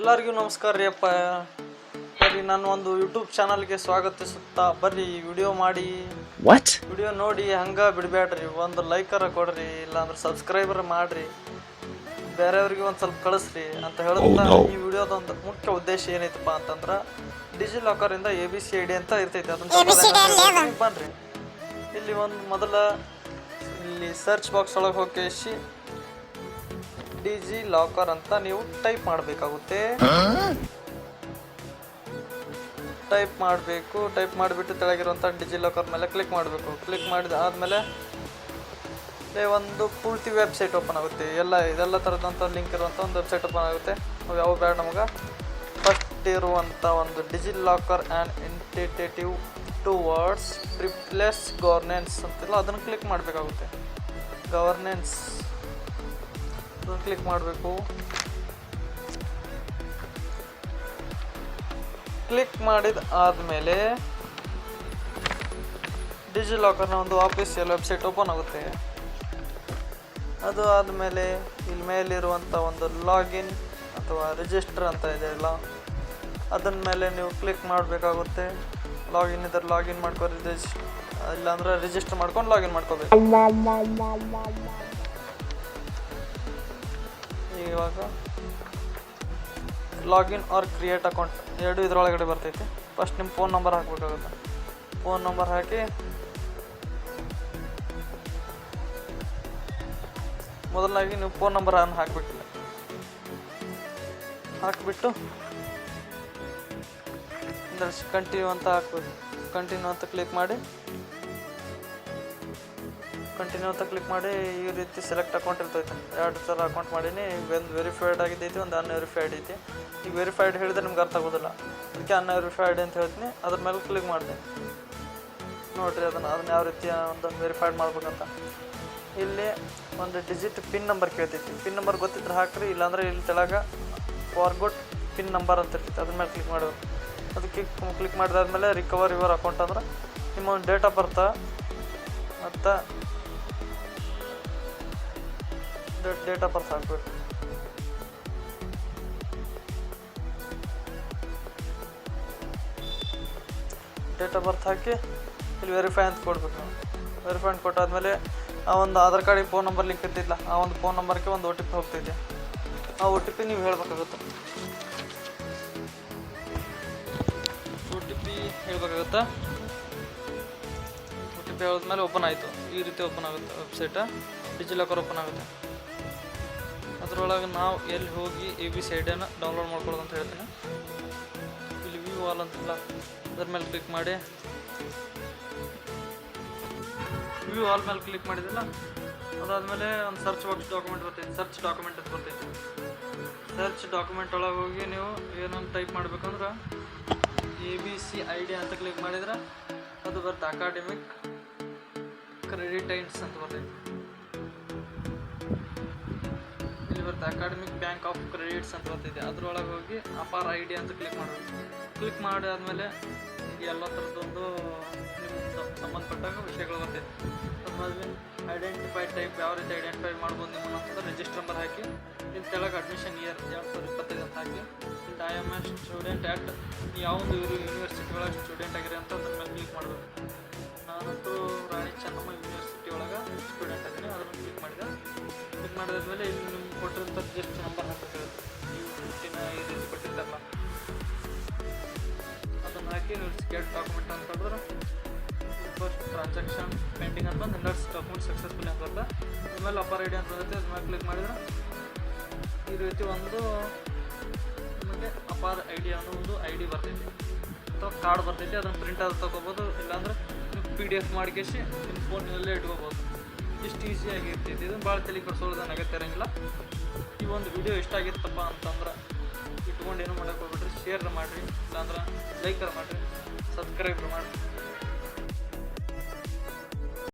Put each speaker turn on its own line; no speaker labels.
ಎಲ್ಲರಿಗೂ ನಮಸ್ಕಾರ ರೀ ಅಪ್ಪ. ಬರ್ರಿ ನಾನು ಒಂದು ಯೂಟ್ಯೂಬ್ ಚಾನಲ್ಗೆ ಸ್ವಾಗತಿಸುತ್ತಾ ಬರ್ರಿ ವಿಡಿಯೋ ಮಾಡಿ.
ವಾಚ್
ವಿಡಿಯೋ ನೋಡಿ ಹಂಗ ಬಿಡಬೇಡ್ರಿ ಒಂದು ಲೈಕರ ಕೊಡ್ರಿ ಇಲ್ಲಾಂದ್ರೆ ಸಬ್ಸ್ಕ್ರೈಬರ್ ಮಾಡ್ರಿ. ಬೇರೆಯವ್ರಿಗೆ ಒಂದು ಸ್ವಲ್ಪ ಕಳಿಸ್ರಿ ಅಂತ ಹೇಳುತ್ತಾ ಈ ವಿಡಿಯೋದ ಒಂದು ಮುಖ್ಯ ಉದ್ದೇಶ ಏನೈತಪ್ಪ ಅಂತಂದ್ರೆ ಡಿಜಿ ಲಾಕರಿಂದ A B C I D ಅಂತ ಇರ್ತೈತೆ. ಅದನ್ನ ಬನ್ರಿ. ಇಲ್ಲಿ ಒಂದು ಮೊದಲ ಇಲ್ಲಿ ಸರ್ಚ್ ಬಾಕ್ಸ್ ಒಳಗೆ ಹೋಗಿ ಡಿಜಿ ಲಾಕರ್ ಅಂತ ನೀವು ಟೈಪ್ ಮಾಡಬೇಕಾಗುತ್ತೆ. ಟೈಪ್ ಮಾಡಬೇಕು ಟೈಪ್ ಮಾಡಿಬಿಟ್ಟು ತೆಳಗಿರುವಂಥ ಡಿಜಿ ಲಾಕರ್ ಮೇಲೆ ಕ್ಲಿಕ್ ಮಾಡಬೇಕು. ಕ್ಲಿಕ್ ಮಾಡಿದ ಆದಮೇಲೆ ಒಂದು ಪೂರ್ತಿ ವೆಬ್ಸೈಟ್ ಓಪನ್ ಆಗುತ್ತೆ. ಎಲ್ಲ ಇದೆಲ್ಲ ಥರದಂಥ ಲಿಂಕ್ ಇರುವಂಥ ಒಂದು ವೆಬ್ಸೈಟ್ ಓಪನ್ ಆಗುತ್ತೆ. ನಾವು ಯಾವ ಬೇಡ ನಮಗೆ. ಫಸ್ಟ್ ಇರುವಂಥ ಒಂದು DigiLocker and initiative towards replace governance ಅಂತಿಲ್ಲ ಅದನ್ನು ಕ್ಲಿಕ್ ಮಾಡಬೇಕಾಗುತ್ತೆ. ಗವರ್ನೆನ್ಸ್. ಅದನ್ನು ಕ್ಲಿಕ್ ಮಾಡಬೇಕು. ಕ್ಲಿಕ್ ಮಾಡಿದ ಆದಮೇಲೆ ಡಿಜಿ ಲಾಕರ್ನ ಒಂದು ಆಫೀಸಿಯಲ್ ವೆಬ್ಸೈಟ್ ಓಪನ್ ಆಗುತ್ತೆ. ಅದು ಆದಮೇಲೆ ಇಲ್ಲಿ ಮೇಲಿರುವಂಥ ಒಂದು ಲಾಗಿನ್ ಅಥವಾ ರಿಜಿಸ್ಟರ್ ಅಂತ ಇದೆಯಲ್ಲ ಅದನ್ನ ಮೇಲೆ ನೀವು ಕ್ಲಿಕ್ ಮಾಡಬೇಕಾಗುತ್ತೆ. ಲಾಗಿನ್ ಇದ್ರೆ ಲಾಗಿನ್ ಮಾಡ್ಕೊ ರಿಜಿಸ್ ಇಲ್ಲಾಂದ್ರೆ ರಿಜಿಸ್ಟರ್ ಮಾಡ್ಕೊಂಡು ಲಾಗಿನ್ ಮಾಡ್ಕೋಬೇಕು. ಇವಾಗ ಲಾಗಿನ್ ಆರ್ ಕ್ರಿಯೇಟ್ ಅಕೌಂಟ್ ಎರಡು ಇದರೊಳಗಡೆ ಬರ್ತೈತೆ. ಫಸ್ಟ್ ನಿಮ್ಮ ಫೋನ್ ನಂಬರ್ ಹಾಕ್ಬೇಕಾಗುತ್ತೆ. ಫೋನ್ ನಂಬರ್ ಹಾಕಿ ಮೊದಲಾಗಿ ನೀವು ಫೋನ್ ನಂಬರ್ ಅನ್ನು ಹಾಕಬೇಕಿಲ್ಲ ಹಾಕಿಬಿಟ್ಟು ಕಂಟಿನ್ಯೂ ಅಂತ ಹಾಕ್ಬೇಕು. ಕಂಟಿನ್ಯೂ ಅಂತ ಕ್ಲಿಕ್ ಮಾಡಿ ಕಂಟಿನ್ಯೂ ಅಂತ ಕ್ಲಿಕ್ ಮಾಡಿ ಈ ರೀತಿ ಸೆಲೆಕ್ಟ್ ಅಕೌಂಟ್ ಇರ್ತೈತೆ. ಎರಡು ಸಲ ಅಕೌಂಟ್ ಮಾಡೀನಿ, ಒಂದು ವೆರಿಫೈಡ್ ಆಗಿದ್ದೈತಿ ಒಂದು ಅನ್ವೆರಿಫೈಡ್ ಐತಿ. ಈಗ ವೆರಿಫೈಡ್ ಹೇಳಿದ್ರೆ ನಿಮ್ಗೆ ಅರ್ಥ ಆಗೋದಿಲ್ಲ. ಅದಕ್ಕೆ ಅನ್ವೆರಿಫೈಡ್ ಅಂತ ಹೇಳ್ತೀನಿ. ಅದ್ರ ಮೇಲೆ ಕ್ಲಿಕ್ ಮಾಡಿದೆ. ನೋಡಿರಿ ಅದನ್ನು, ಅದನ್ನ ಯಾವ ರೀತಿ ಒಂದು ವೆರಿಫೈಡ್ ಮಾಡ್ಬೇಕಂತ. ಇಲ್ಲಿ ಒಂದು ಡಿಜಿಟ್ ಪಿನ್ ನಂಬರ್ ಕೇಳ್ತೈತಿ. ಪಿನ್ ನಂಬರ್ ಗೊತ್ತಿದ್ರೆ ಹಾಕ್ರಿ, ಇಲ್ಲಾಂದ್ರೆ ಇಲ್ಲಿ ತೆಳಗ ಗುಡ್ ಪಿನ್ ನಂಬರ್ ಅಂತ ಇರ್ತೈತಿ. ಅದ್ರ ಮೇಲೆ ಕ್ಲಿಕ್ ಮಾಡೋದು. ಅದಕ್ಕೆ ಕ್ಲಿಕ್ ಮಾಡಿದಾದ್ಮೇಲೆ ರಿಕವರ್ ಯುವರ್ ಅಕೌಂಟ್ ಅಂದ್ರೆ ನಿಮ್ಮ ಒಂದು ಡೇಟ್ ಆಫ್ ಬರ್ತ ಮತ್ತು ಡೇಟ್ ಆಫ್ ಬರ್ತ್ ಹಾಕ್ಬೇಕು ಡೇಟ್ ಆಫ್ ಬರ್ತ್ ಹಾಕಿ ಇಲ್ಲಿ ವೆರಿಫೈ ಅಂತ ಕೊಡ್ಬೇಕು. ವೆರಿಫೈ ಅಂತ ಕೊಟ್ಟಾದ್ಮೇಲೆ ಆ ಒಂದು ಆಧಾರ್ ಕಾರ್ಡಿಗೆ ಫೋನ್ ನಂಬರ್ ಲಿಂಕ್ ಇದ್ದಿಲ್ಲ ಆ ಒಂದು ಫೋನ್ ನಂಬರ್ಗೆ ಒಂದು ಒ ಟಿ ಪಿ ಹೋಗ್ತಿದ್ದೆ ಆ ಒ ಟಿ ಪಿ ನೀವು ಹೇಳ್ಬೇಕಾಗುತ್ತೆ. ಒ ಟಿ ಪಿ ಹೇಳ್ಬೇಕಾಗುತ್ತೆ? ಒ ಟಿ ಪಿ ಹೇಳಿದ್ಮೇಲೆ ಓಪನ್ ಆಯಿತು. ಈ ರೀತಿ ಓಪನ್ ಆಗುತ್ತೆ ವೆಬ್ಸೈಟ ಡಿಜಿಲಾಕರ್ ಓಪನ್ ಆಗುತ್ತೆ. ಅದರೊಳಗೆ ನಾವು ಎಲ್ಲಿ ಹೋಗಿ ಎ ಬಿ ಸೈಡನ್ನು ಡೌನ್ಲೋಡ್ ಮಾಡ್ಕೊಳ್ಳೋದು ಅಂತ ಹೇಳ್ತೀನಿ. ಇಲ್ಲಿ ವ್ಯೂ ಆಲ್ ಅಂತಿಲ್ಲ. ಅದ್ರ ಮೇಲೆ ಕ್ಲಿಕ್ ಮಾಡಿ. ವ್ಯೂ ಆಲ್ ಮೇಲೆ ಕ್ಲಿಕ್ ಮಾಡಿದಿಲ್ಲ ಅದಾದಮೇಲೆ ಒಂದು ಸರ್ಚ್ ಬಾಕ್ಸ್ ಡಾಕ್ಯುಮೆಂಟ್ ಬರ್ತೈತೆ. ಸರ್ಚ್ ಡಾಕ್ಯುಮೆಂಟ್ ಅಂತ ಬರ್ತೈತೆ. ಸರ್ಚ್ ಡಾಕ್ಯುಮೆಂಟ್ ಒಳಗೆ ಹೋಗಿ ನೀವು ಏನೊಂದು ಟೈಪ್ ಮಾಡ್ಬೇಕಂದ್ರೆ A B C I D ಅಂತ ಕ್ಲಿಕ್ ಮಾಡಿದ್ರೆ ಅದು ಬರುತ್ತೆ ಅಕಾಡೆಮಿಕ್ ಕ್ರೆಡಿಟ್ ಐನ್ಸ್ ಅಂತ ಬರ್ತೈತೆ. ಬರುತ್ತೆ. ಅಕಾಡೆಮಿಕ್ ಬ್ಯಾಂಕ್ ಆಫ್ ಕ್ರೆಡಿಟ್ಸ್ ಅಂತ ಬರ್ತಿದೆ ಅದ್ರೊಳಗೆ ಹೋಗಿ ಅಪಾರ ಐ ಡಿ ಅಂತ ಕ್ಲಿಕ್ ಮಾಡೋದು. ಕ್ಲಿಕ್ ಮಾಡಿ ಆದಮೇಲೆ ಎಲ್ಲ ಥರದ್ದೊಂದು ನಿಮ್ಗೆ ಸಂಬಂಧಪಟ್ಟಾಗ ವಿಷಯಗಳು ಬರ್ತೈತೆ. ಅದಾದ್ಮೇಲೆ ಐಡೆಂಟಿಫೈ ಟೈಪ್ ಯಾವ ರೀತಿ ಐಡೆಂಟಿಫೈ ಮಾಡ್ಬೋದು ನಿಮ್ಮನ್ನು ಅಂತಂದ್ರೆ ರಿಜಿಸ್ಟರ್ ನಂಬರ್ ಹಾಕಿ ಇಲ್ಲಿ ಕೆಳಗೆ ಅಡ್ಮಿಷನ್ ಇಯರ್ ಎರಡು ಸಾವಿರದ ಇಪ್ಪತ್ತೈದು ಅಂತ ಹಾಕಿ ಇಲ್ಲಿ I M S student at ಯಾವ್ದು ಇವರು ಯೂನಿವರ್ಸಿಟಿ ಒಳಗೆ ಸ್ಟೂಡೆಂಟ್ ಆಗಿರಿ ಅಂತ ಅದ್ರ ಮೇಲೆ ಕ್ಲಿಕ್ ಮಾಡಬೇಕು. ನಾನಂತೂ ರಾಣಿ ಚೆನ್ನಮ್ಮ ಯೂನಿವರ್ಸಿಟಿ ಒಳಗೆ ಸ್ಟೂಡೆಂಟ್ ಆಗಿನಿ ಅದ್ರ ಮೇಲೆ ಕ್ಲಿಕ್ ಮಾಡಿದೆ. ಕ್ಲಿಕ್ ಮಾಡಿದ್ಮೇಲೆ ಇಲ್ಲಿ ನಿಮ್ಗೆ ಜಸ್ಟ್ ನಂಬರ್ ಹಾಕಬೇಕಾಗುತ್ತೆ ನೀವು ಫಿಫ್ಟಿನ ಈ ರೀತಿ ಕೊಟ್ಟಿರ್ತಾರಲ್ಲ ಅದನ್ನು ಹಾಕಿ ಗೇಟ್ ಡಾಕ್ಯುಮೆಂಟ್ ಅಂತಂದ್ರೆ ಫಸ್ಟ್ ಟ್ರಾನ್ಸಾಕ್ಷನ್ ಪೆಂಡಿಂಗ್ ಅಂತ ಬಂದು ನರ್ಸ್ ಡಾಕ್ಯುಮೆಂಟ್ ಸಕ್ಸಸ್ಫುಲ್ ಅಂತ ಬರುತ್ತೆ ಆಮೇಲೆ ಅಪ್ಪರ್ ಡಿ ಅಂತ ಬರುತ್ತೆ ಅದ್ರ ಕ್ಲಿಕ್ ಮಾಡಿದ್ರೆ ಈ ರೀತಿ ಒಂದು ನಿಮಗೆ ಅಪಾರ್ ಐ ಡಿ ಅನ್ನೋ ಒಂದು ಐ ಡಿ ಬರ್ತೈತಿ. ಅಥವಾ ಕಾರ್ಡ್ ಬರ್ತೈತಿ, ಅದನ್ನು ಪ್ರಿಂಟ್ ಆಗಿ ತೊಗೋಬೋದು, ಇಲ್ಲಾಂದ್ರೆ ನೀವು ಪಿ ಡಿ ಎಫ್ ಮಾಡ್ಕೇಸಿ ನಿಮ್ಮ ಫೋನಲ್ಲೇ ಇಟ್ಕೋಬೋದು. ಇಷ್ಟು ಈಸಿಯಾಗಿ ಇರ್ತೈತಿ ಇದನ್ನು ಭಾಳ ತಲೆ ಕೊಡ್ಸೋದೇನು ಅಗತ್ಯ ಇರಂಗಿಲ್ಲ ಈ ಒಂದು ವಿಡಿಯೋ ಇಷ್ಟ ಆಗಿತ್ತಪ್ಪ ಅಂತಂದ್ರೆ ಇಟ್ಕೊಂಡು ಏನು ಮಾಡೋಕೆ ಹೋಗ್ಬಿಟ್ರಿ ಶೇರ್ ಮಾಡಿರಿ. ಇಲ್ಲಾಂದ್ರೆ ಲೈಕರ್ ಮಾಡಿರಿ. ಸಬ್ಸ್ಕ್ರೈಬ್ ಮಾಡಿರಿ.